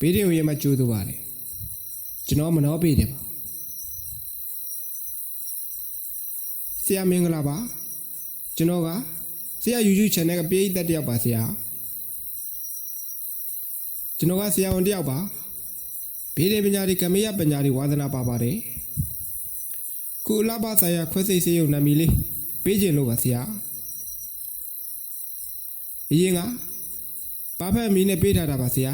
ဘေးရင်ဝင်မှာကြိုးသူပါလေကျွန်တော်မနှောပေးတယ်ပါဆရာမင်္ဂလာပါကျွန်တော်ကဆရာ YouTube channel ကပြေးသက်တယောက်ပါဆရာကျွန်တော်ကဆရာဝန်တယောက်ပါဘေးရင်ပညာတွေကမေယပညာတွေဝါသနာပါပါတယ်ခုအလားပါဆိုင်ရာခွဲစိတ်စေးရုံနာမည်လေးပေးခြင်းလို့ပါဆရာအရင်က ပါဖက်မီနဲ့ပေးထားတာပါဆရာ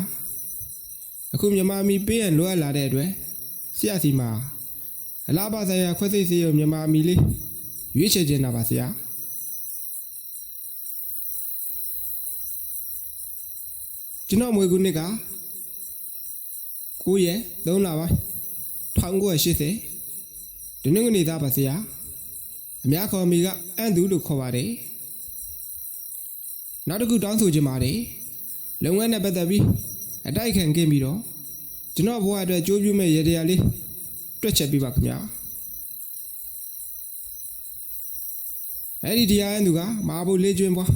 အခုမြန်မာမီပေးရန်လိုအပ်လာတဲ့အတွက်ဆရာစီမှာအလားပါဆိုင်ရာခွဲစိတ်စီရမြန်မာမီလေးရွေးချယ်ခြင်းတာပါဆရာကျွန်တော်မွေခုနှစ်က9ရက်3လပိုင်း1980ဒီနေ့ကနေသားပါဆရာအများခေါ်မီကအန်သူလို့ခေါ်ပါတယ်နောက်တစ်ခုတောင်းဆိုခြင်းပါတယ် လုပ်ငန်းနဲ့ပတ်သက်ပြီးအတိုက်ခံခဲ့ပြီးတော့ကျွန်တော်ဘဝအတွက်ကြိုးပြုမဲ့ရတရားလေးတွက်ချက်ပြပါခင်ဗျာအဲ့ဒီတရားရင်သူကမဟာဘုလေးကျွင်းပွား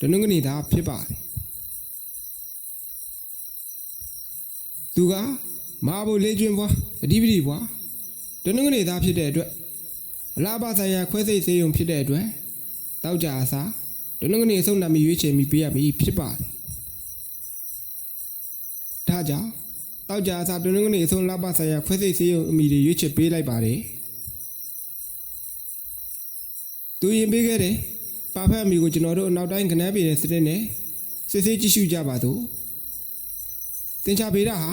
တနင်္ဂနွေသားဖြစ်ပါတယ်သူကမဟာဘုလေးကျွင်းပွားအဓိပတိပွားတနင်္ဂနွေသားဖြစ်တဲ့အတွက်အလားပါဆိုင်ရာခွဲစိတ်စေယုံဖြစ်တဲ့အတွက်တောက်ကြအစားတနင်္ဂနွေအဆုံးနာမည်ရွေးချယ်မိပေးရမည်ဖြစ်ပါတယ် ဒါကြောင့်တောက်ကြအစားတနင်္ဂနွေအဆုံးလပဆိုင်ရာခွဲစိတ်စေးရုံအမိတွေရွေးချယ်ပေးလိုက်ပါတယ်သူရင်ပေးခဲ့တယ်ပါဖက်အမိကိုကျွန်တော်တို့အနောက်တိုင်းခနန်းပြည်နယ်စနစ်နဲ့စစ်ဆေးကြည့်ရှုကြပါစို့တင်ချပေးတာဟာ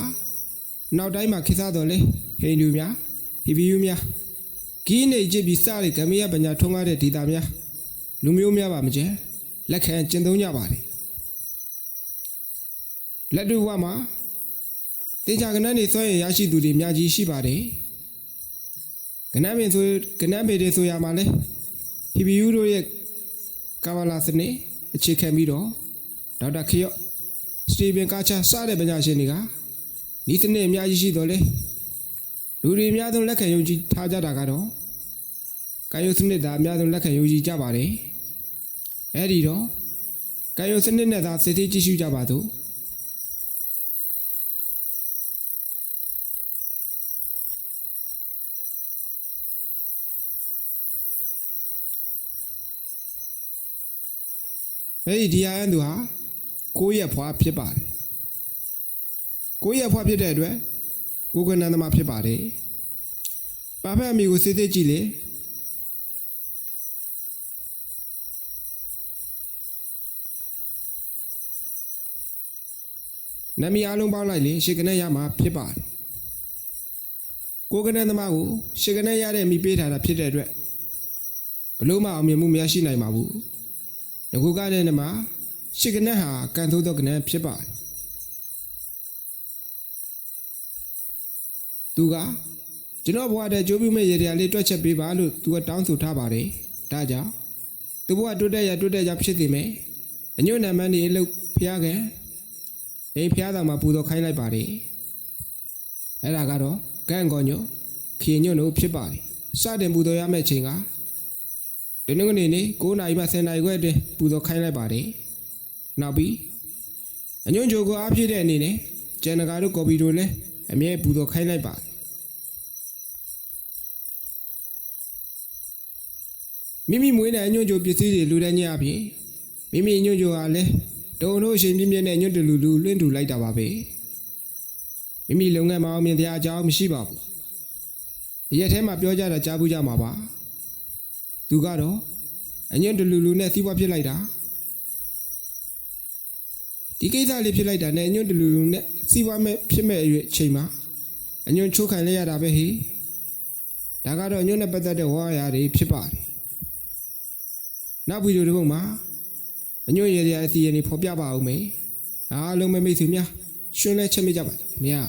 နောက်တိုင်းမှာခေတ်စားတော်လဲဟိန္ဒူများဟိဗီယူများဂီးနေကြည့်ပြီးစတဲ့ဂမေယပညာထုံးကားတဲ့ဒေတာများလူမျိုးများပါမကျဲလက်ခံကျင့်သုံးကြပါတယ်လက်တွေ့ဘဝမှာ တင်ချာကနန်းနေဆွဲရရရှိသူတွေအများကြီးရှိပါတယ်ကနန်းပင်ဆိုကနန်းပေတွေဆိုရမှာလဲဟီဘီယူတို့ရဲ့ကာဝလာစနစ်အခြေခံပြီးတော့ဒေါက်တာခေယော့စတီဗင်ကာချာစတဲ့ပညာရှင်တွေကဤစနစ်အများကြီးရှိတော်လဲလူတွေအများဆုံးလက်ခံယုံကြည်ထားကြတာကတော့ကာယုစနစ်သာအများဆုံးလက်ခံယုံကြည်ကြပါတယ်အဲ့ဒီတော့ကာယုစနစ်နဲ့သာစစ်သေးကြည့်ရှုကြပါစို့ အဲ့ဒီဒီယာယန်သူဟာကိုယ့်ရဲ့ဖွားဖြစ်ပါတယ်ကိုယ့်ရဲ့ဖွားဖြစ်တဲ့အတွက်ကိုကနန္ဒမဖြစ်ပါတယ်ပါဖက်အမိကိုစစ်စစ်ကြည့်လေနမီအားလုံးပေါင်းလိုက်လေရှေကနေရမှာဖြစ်ပါတယ်ကိုကနန္ဒမကိုရှေကနေရတဲ့မိပေးထားတာဖြစ်တဲ့အတွက်ဘလို့မှအောင်မြင်မှုမရရှိနိုင်ပါဘူး ငကူကတဲ့နမှာရှစ်ကနက်ဟာကန်သိုးသောကနက်ဖြစ်ပါတယ်သူကကျွန်တော်ဘဝတည်းကြိုးပြမဲ့ရေတရားလေးတွက်ချက်ပေးပါလို့သူကတောင်းဆိုထားပါတယ်ဒါကြောင့်သူဘဝတွတ်တဲ့ရတွတ်တဲ့ရဖြစ်နေမယ်အညွန့်နံမန်းဒီအလုပ်ဖျားကန်အိမ်ဖျားတော်မှာပူတော်ခိုင်းလိုက်ပါတယ်အဲ့ဒါကတော့ကန့်ကောညွခေညွန့်တို့ဖြစ်ပါတယ်စတင်ပူတော်ရမယ့်ချိန်က ဒီနေ့ကနေနေ9နာရီမှ10နာရီခွဲအတွင်းပူဇော်ခိုင်းလိုက်ပါတယ်။နောက်ပြီးအညွန့်ချိုကိုအားဖြည့်တဲ့အနေနဲ့ကျန်နဂါတို့ကော်ပီတို့လည်းအမြဲပူဇော်ခိုင်းလိုက်ပါတယ်။မိမိမွေးတဲ့အညွန့်ချိုပစ္စည်းတွေလူတန်းကြီးအပြင်မိမိအညွန့်ချိုဟာလည်းတုံတို့အရှင်ပြင်းပြင်းနဲ့ညွန့်တလူလူလွင့်ထူလိုက်တာပါပဲ။မိမိလုပ်ငန်းမအောင်မြင်တဲ့အကြောင်းမရှိပါဘူး။ရက်ထဲမှာပြောကြတာကြားဘူးကြမှာပါ။ သူကတော့အညွန့်တလူလူနဲ့စီးပွားဖြစ်လိုက်တာဒီကိစ္စလေးဖြစ်လိုက်တာနဲ့အညွန့်တလူလူနဲ့စီးပွားမဲ့ဖြစ်မဲ့အရွယ်အချိန်မှာအညွန့်ချိုးခံလိုက်ရတာပဲဟေဒါကတော့အညွန့်နဲ့ပတ်သက်တဲ့ဝါရတွေဖြစ်ပါတယ်နောက်ဗီဒီယိုတစ်ပုဒ်မှာအညွန့်ရရအစီအရင်ဖော်ပြပါအောင်မေအားလုံးပဲမိတ်ဆွေများရှင်လဲချက်မိကြပါခင်ဗျာ